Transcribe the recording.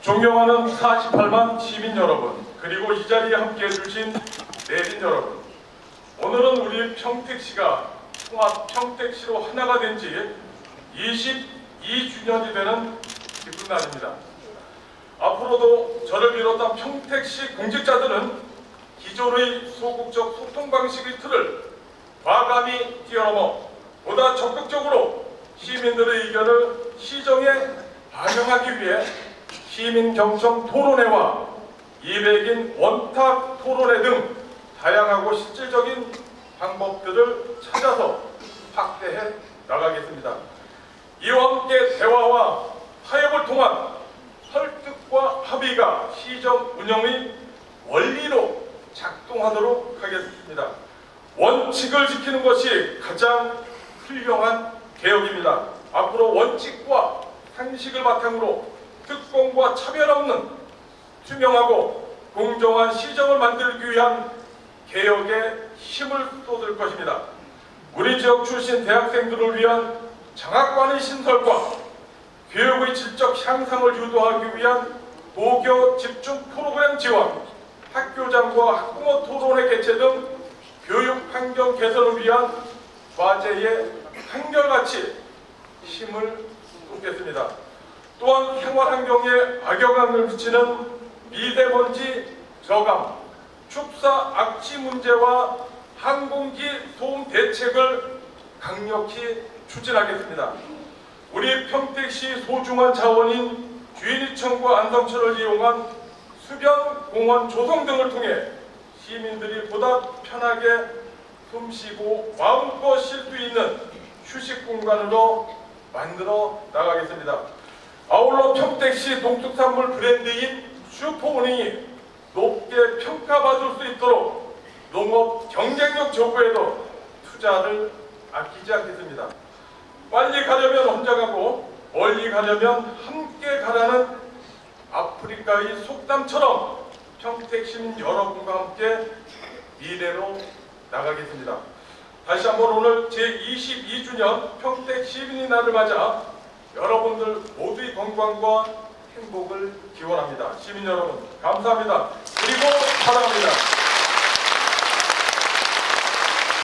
존경하는 48만 시민 여러분, 그리고 이 자리에 함께 해주신 내린 여러분. 오늘은 우리 평택시가 통합 평택시로 하나가 된 지 22주년이 되는 기쁜 날입니다. 앞으로도 저를 비롯한 평택시 공직자들은 기존의 소극적 소통 방식의 틀을 과감히 뛰어넘어 보다 적극적으로 시민들의 의견을 시정에 반영하기 위해 시민 경청 토론회와 200인 원탁 토론회 등 다양하고 실질적인 방법들을 찾아서 확대해 나가겠습니다. 이와 함께 대화와 타협을 통한 설득과 합의가 시정 운영의 원리로 작동하도록 하겠습니다. 원칙을 지키는 것이 가장 훌륭한 개혁입니다. 앞으로 원칙과 상식을 바탕으로 특권과 차별 없는 투명하고 공정한 시정을 만들기 위한 개혁에 힘을 쏟을 것입니다. 우리 지역 출신 대학생들을 위한 장학관의 신설과 교육의 질적 향상을 유도하기 위한 도교 집중 프로그램 지원, 학교장과 학부모 토론회 개최 등 교육 환경 개선을 위한 과제에 한결같이 힘을 쏟겠습니다. 또한 생활 환경에 악영향을 미치는 미세먼지 저감, 축사 악취 문제와 항공기 소음 대책을 강력히 추진하겠습니다. 우리 평택시 소중한 자원인 주인이천과 안성천을 이용한 수변 공원 조성 등을 통해 시민들이 보다 편하게 숨쉬고 마음껏 쉴 수 있는 휴식 공간으로 만들어 나가겠습니다. 아울러 평택시 농축산물 브랜드인 슈퍼우닝이 높게 평가받을 수 있도록 농업 경쟁력 조구에도 투자를 아끼지 않겠습니다. 빨리 가려면 혼자 가고 멀리 가려면 함께 가라는 아프리카의 속담처럼 평택 시민 여러분과 함께 미래로 나가겠습니다. 다시 한번 오늘 제22주년 평택 시민의 날을 맞아 여러분들 모두의 건강과 행복을 기원합니다. 시민 여러분 감사합니다. 그리고 사랑합니다.